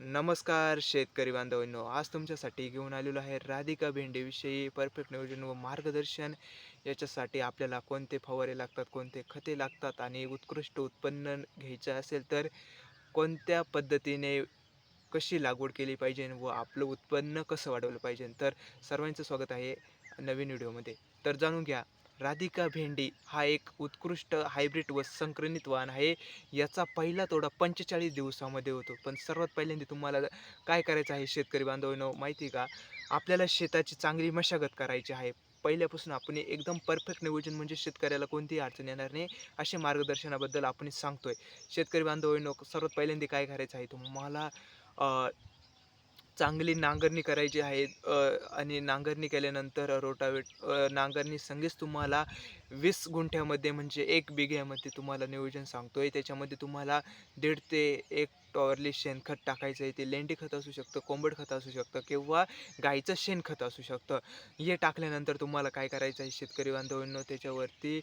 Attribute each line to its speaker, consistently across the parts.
Speaker 1: नमस्कार शेतकरी बांधवांनो आज तुमच्यासाठी घेऊन आलेलो आहे राधिका भेंडीविषयी परफेक्ट नियोजन व मार्गदर्शन. याच्यासाठी आपल्याला कोणते फवारे लागतात कोणते खते लागतात आणि उत्कृष्ट उत्पन्न घ्यायचं असेल तर कोणत्या पद्धतीने कशी लागवड केली पाहिजे व आपलं उत्पन्न कसं वाढवलं पाहिजे? तर सर्वांचं स्वागत आहे नवीन व्हिडिओमध्ये. तर जाणून घ्या राधिका भेंडी हा एक उत्कृष्ट हायब्रिड व संक्रमित वाहन आहे. याचा पहिला तोडा पंचेचाळीस दिवसामध्ये होतो. पण सर्वात पहिल्यांदा तुम्हाला काय करायचं आहे शेतकरी बांधवांनो माहिती आहे का? आपल्याला शेताची चांगली मशागत करायची आहे. पहिल्यापासून आपण एकदम परफेक्ट नियोजन म्हणजे शेतकऱ्याला कोणतीही अडचण येणार नाही असे मार्गदर्शनाबद्दल आपण सांगतोय. शेतकरी बांधवांनो सर्वात पहिल्यांदा काय करायचं आहे तुम्हाला चांगली नांगरणी करायची आहे आणि नांगरणी केल्यानंतर रोटावेट नांगरणी संगीत तुम्हाला वीस गुंठ्यामध्ये म्हणजे एक बिघ्यामध्ये तुम्हाला नियोजन सांगतो आहे त्याच्यामध्ये तुम्हाला दीड ते एक टॉवरली शेणखत टाकायचं आहे ते लेंडी खत असू शकतं कोंबड खत असू शकतं किंवा गाईचं शेणखत असू शकतं. हे टाकल्यानंतर तुम्हाला काय करायचं आहे शेतकरी बांधवांनो? त्याच्यावरती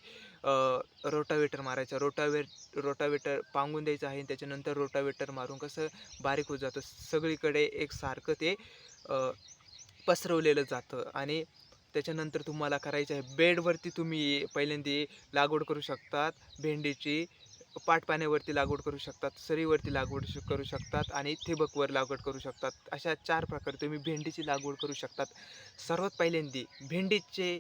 Speaker 1: रोटावेटर मारायचं. रोटावेट रोटावेटर पांगून द्यायचं आहे त्याच्यानंतर रोटावेटर मारून कसं बारीक होत जातं. सगळीकडे एक सारखं ते पसरवलेलं जातं आणि त्याच्यानंतर तुम्हाला करायचं आहे बेडवरती तुम्ही पहिल्यांदा लागवड करू शकतात भेंडीची. पाटपाण्यावरती लागवड करू शकतात सरीवरती लागवड श- करू शकतात आणि ठिबकवर लागवड करू शकतात. अशा चार प्रकारे तुम्ही भेंडीची लागवड करू शकतात. सर्वात पहिल्यांदी भेंडीचे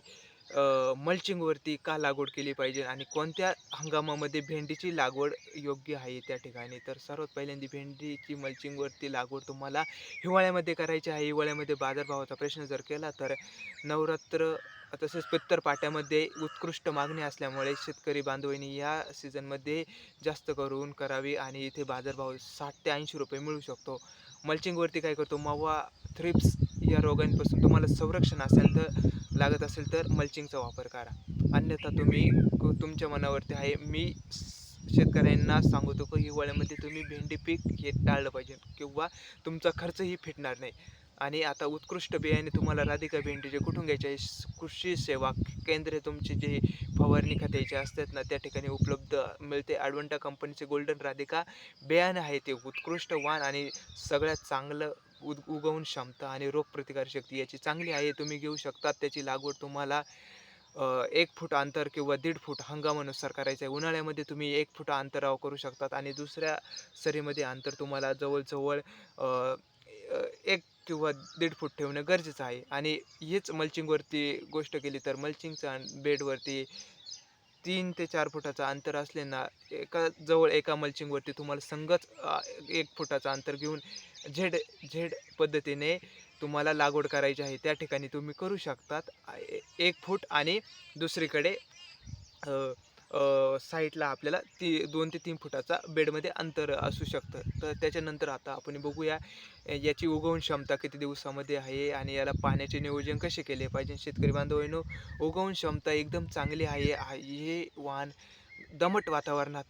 Speaker 1: मल्चिंगवरती का लागवड केली पाहिजे आणि कोणत्या हंगामामध्ये भेंडीची लागवड योग्य आहे त्या ठिकाणी? तर सर्वात पहिल्यांदा भेंडीची मल्चिंगवरती लागवड तुम्हाला हिवाळ्यामध्ये करायची आहे. हिवाळ्यामध्ये बाजारभावाचा प्रश्न जर केला तर नवरात्र तसेच पित्तर पाट्यामध्ये उत्कृष्ट मागणी असल्यामुळे शेतकरी बांधवांनी या सीझनमध्ये जास्त करून करावी आणि इथे बाजारभाव साठ ते ऐंशी रुपये मिळू शकतो. मल्चिंगवरती काय करतो? मावा थ्रिप्स या रोगांपासून तुम्हाला संरक्षण असेल तर लागत असेल तर मल्चिंगचा वापर करा. अन्यथा तुम्ही तुमच्या मनावरती आहे मी शेतकऱ्यांना सांगतो की हिवाळ्यामध्ये तुम्ही भेंडी पीक हे टाळलं पाहिजे किंवा तुमचा खर्चही फिटणार नाही. आणि आता उत्कृष्ट बियाणे तुम्हाला राधिका भेंडी जे कुठून घ्यायचे आहे कृषी सेवा केंद्रे तुमचे जे फवारणी खताचे असतात ना त्या ठिकाणी उपलब्ध मिळते. ॲडवंटा कंपनीचे गोल्डन राधिका बियाणं आहे ते उत्कृष्ट वाण आणि सगळ्यात चांगलं उद उगवून क्षमता आणि रोगप्रतिकारशक्ती याची चांगली आहे. तुम्ही घेऊ शकतात. त्याची लागवड तुम्हाला एक फूट अंतर किंवा दीड फूट हंगामानुसार करायचं आहे उन्हाळ्यामध्ये तुम्ही एक फूट अंतरावर करू शकतात आणि दुसऱ्या सरीमध्ये अंतर तुम्हाला जवळजवळ एक किंवा दीड फूट ठेवणं गरजेचं आहे. आणि हेच मल्चिंगवरती गोष्ट केली तर मल्चिंगचा बेडवरती तीन ते चार फुटाचं अंतर असले ना एका जवळ एका मल्चिंगवरती तुम्हाला संगच एक फुटाचं अंतर घेऊन झेड झेड पद्धतीने तुम्हाला लागवड करायची आहे. त्या ठिकाणी तुम्ही करू शकतात. ए- एक फूट आणि दुसरीकडे साईडला आपल्याला ती दोन ते तीन फुटाचा बेडमध्ये अंतर असू शकतं. तर त्याच्यानंतर आता आपण बघूया याची उगवण क्षमता किती दिवसामध्ये आहे आणि याला पाण्याचे नियोजन कसे केले पाहिजे? शेतकरी बांधवांनो उगवण क्षमता एकदम चांगली आहे हे वाहन दमट वातावरणात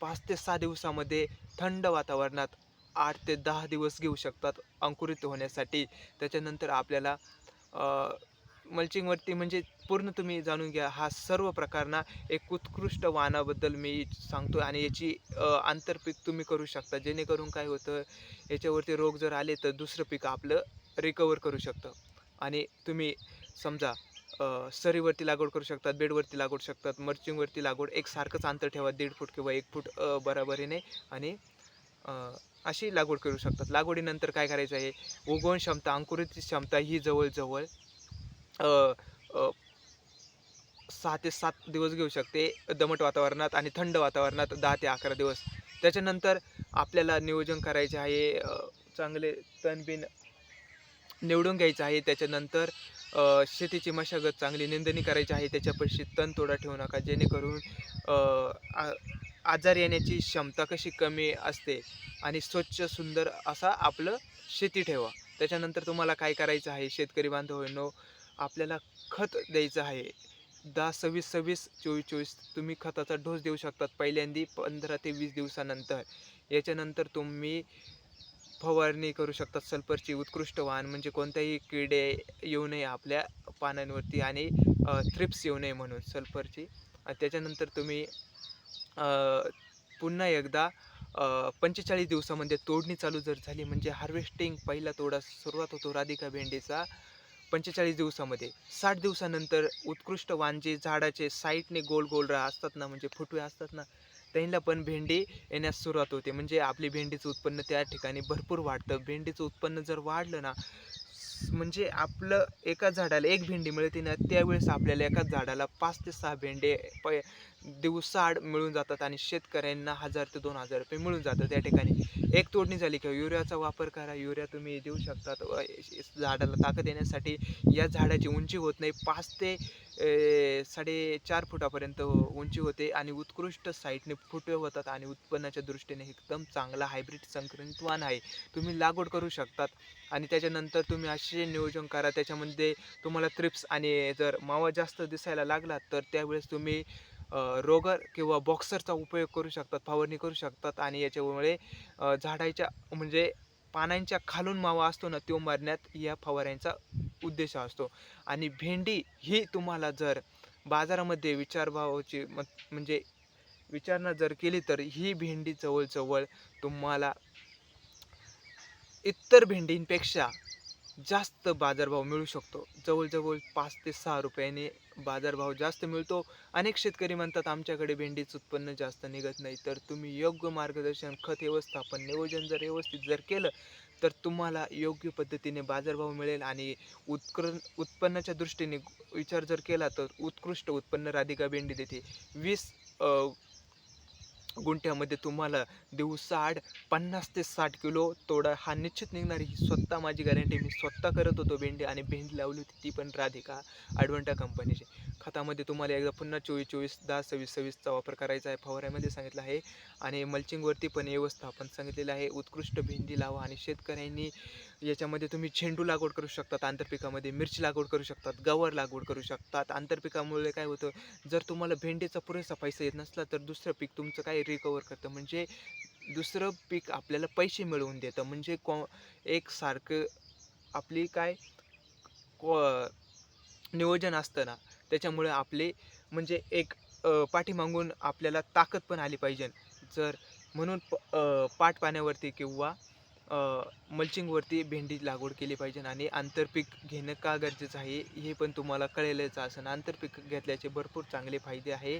Speaker 1: पाच ते सहा दिवसामध्ये थंड वातावरणात आठ ते दहा दिवस घेऊ शकतात अंकुरित होण्यासाठी. त्याच्यानंतर आपल्याला मल्चिंगवरती म्हणजे पूर्ण तुम्ही जाणून घ्या हा सर्व प्रकारना एक उत्कृष्ट वाहनाबद्दल मी सांगतो आणि याची आंतरपीक तुम्ही करू शकता. जेणेकरून काय होतं याच्यावरती रोग जर आले तर दुसरं पीक आपलं रिकवर करू शकतं. आणि तुम्ही समजा सरीवरती लागवड करू शकतात बेडवरती लागवड शकतात मर्चिंगवरती लागवड एकसारखंच अंतर ठेवा दीड फूट किंवा एक फूट बराबरीने आणि अशी लागवड करू शकतात. लागवडीनंतर काय करायचं आहे? उगवण क्षमता अंकुरित क्षमता ही जवळजवळ सहा ते सात दिवस घेऊ शकते. दमट वातावरणात आणि थंड वातावरणात दहा ते अकरा दिवस. त्याच्यानंतर आपल्याला नियोजन करायचे आहे चांगले तणबिन निवडून घ्यायचं आहे. त्याच्यानंतर शेतीची मशागत चांगली निंदणी करायची आहे. त्याच्यापाशी तण तोडा ठेवू नका. जेणेकरून आजार येण्याची क्षमता कशी कमी असते आणि स्वच्छ सुंदर असा आपलं शेती ठेवा. त्याच्यानंतर तुम्हाला काय करायचं आहे? शेतकरी बांधवांनो आपल्याला खत द्यायचं आहे. दहा सव्वीस सव्वीस चोवीस चोवीस तुम्ही खताचा डोस देऊ शकतात पहिल्यांदी पंधरा ते वीस दिवसानंतर. याच्यानंतर तुम्ही फवारणी करू शकतात. सल्फरची उत्कृष्ट वाहन म्हणजे कोणत्याही किडे येऊ नये आपल्या पानांवरती आणि थ्रिप्स येऊ नये म्हणून सल्फरची. त्याच्यानंतर तुम्ही पुन्हा एकदा पंचेचाळीस दिवसामध्ये तोडणी चालू जर झाली म्हणजे हार्वेस्टिंग पहिला तोडा सुरुवात होतो राधिका भेंडीचा पंचेचाळीस दिवसामध्ये. साठ दिवसानंतर उत्कृष्ट वांजे झाडाचे साईटने गोल गोल रा असतात ना म्हणजे फुटवे असतात ना त्यांना पण भेंडी येण्यास सुरुवात होते. म्हणजे आपली भेंडीचं उत्पन्न त्या ठिकाणी भरपूर वाढतं. भेंडीचं उत्पन्न जर वाढलं ना म्हणजे आपलं एका झाडाला एक भेंडी मिळते ना त्यावेळेस आपल्याला एका झाडाला पाच ते सहा भेंडे प दिवसाआड मिळून जातात आणि शेतकऱ्यांना हजार ते दोन हजार रुपये मिळून जातात त्या ठिकाणी. एक तोडणी झाली किंवा युरियाचा वापर करा युरिया तुम्ही देऊ शकतात. व झाडाला ताकद येण्यासाठी या झाडाची उंची होत नाही पाच ते साडेचार फुटापर्यंत उंची होते आणि उत्कृष्ट साईटने फुटवे होतात आणि उत्पन्नाच्या दृष्टीने एकदम चांगला हायब्रिड संकरित वाण आहे. तुम्ही लागवड करू शकतात. आणि त्याच्यानंतर तुम्ही असे नियोजन करा त्याच्यामध्ये तुम्हाला थ्रिप्स आणि जर मावा जास्त दिसायला लागला तर त्यावेळेस तुम्ही रोगर किंवा बॉक्सरचा उपयोग करू शकतात फवारणी करू शकतात आणि याच्यामुळे झाडाच्या म्हणजे पानांच्या खालून मावा असतो ना तो मारण्यात या फवाऱ्यांचा उद्देश असतो. आणि भेंडी ही तुम्हाला जर बाजारामध्ये विचारभावाची म्हणजे विचारणा जर केली तर ही भेंडी जवळजवळ तुम्हाला इतर भेंडींपेक्षा जास्त बाजारभाव मिळू शकतो. जवळजवळ पाच ते सहा रुपयाने बाजारभाव जास्त मिळतो. अनेक शेतकरी म्हणतात आमच्याकडे भेंडीचं उत्पन्न जास्त निघत नाही. तर तुम्ही योग्य मार्गदर्शन खत व्यवस्थापन नियोजन जर व्यवस्थित जर केलं तर तुम्हाला योग्य पद्धतीने बाजारभाव मिळेल आणि उत्कृ उत्पन्नाच्या दृष्टीने विचार जर केला तर उत्कृष्ट उत्पन्न राधिका भेंडी देते. वीस गुंठ्यामध्ये तुम्हाला दिवसाआड पन्नास ते साठ किलो तोडा. हा निश्चित निघणार ही स्वतः माझी गॅरंटी मी स्वतः करत होतो भेंडी आणि भेंडी लावली होती. ती पण राधिका ॲडवंटा कंपनीची खतामध्ये तुम्हाला एकदा पुन्हा चोवीस चोवीस दहा सव्वीस सव्वीसचा वापर करायचा आहे. फवाऱ्यामध्ये सांगितलं आहे. आणि मल्चिंगवरती पण व्यवस्थापन सांगितलेलं आहे. उत्कृष्ट भेंडी लावा आणि शेतकऱ्यांनी याच्यामध्ये तुम्ही झेंडू लागवड करू शकतात आंतरपिकामध्ये मिरची लागवड करू शकतात गवार लागवड करू शकतात. आंतरपिकामुळे काय होतं जर तुम्हाला भेंडीचा पुरेसा पैसा येत नसला तर दुसरं पीक तुमचं काय रिकवर करतं? म्हणजे दुसरं पीक आपल्याला पैसे मिळवून देतं. म्हणजे कॉ एक सारखं आपली काय को नियोजन असतं ना. त्याच्यामुळे आपले म्हणजे एक पाठीमागून आपल्याला ताकद पण आली पाहिजे. जर म्हणून प पाट पाण्यावरती किंवा मल्चिंगवरती भेंडी लागवड केली पाहिजे आणि आंतरपीक घेणं का गरजेचं आहे हे पण तुम्हाला कळेलच असं. आंतरपीक घेतल्याचे भरपूर चांगले फायदे आहे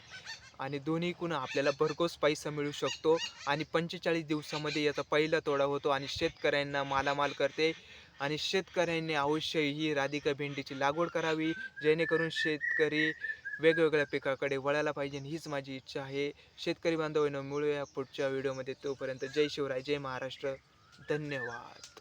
Speaker 1: आणि दोन्ही कुणं आपल्याला भरघोस पैसा मिळू शकतो आणि पंचेचाळीस दिवसामध्ये याचा पहिला तोडा होतो आणि शेतकऱ्यांना मालामाल करते. आणि शेतकऱ्यांनी अवश्य ही राधिका भेंडीची लागवड करावी जेणेकरून शेतकरी वेगवेगळ्या पिकाकडे वळायला पाहिजे हीच माझी इच्छा आहे. शेतकरी बांधवांना मिळूया पुढच्या व्हिडिओमध्ये. तोपर्यंत जय शिवराय जय महाराष्ट्र. धन्यवाद.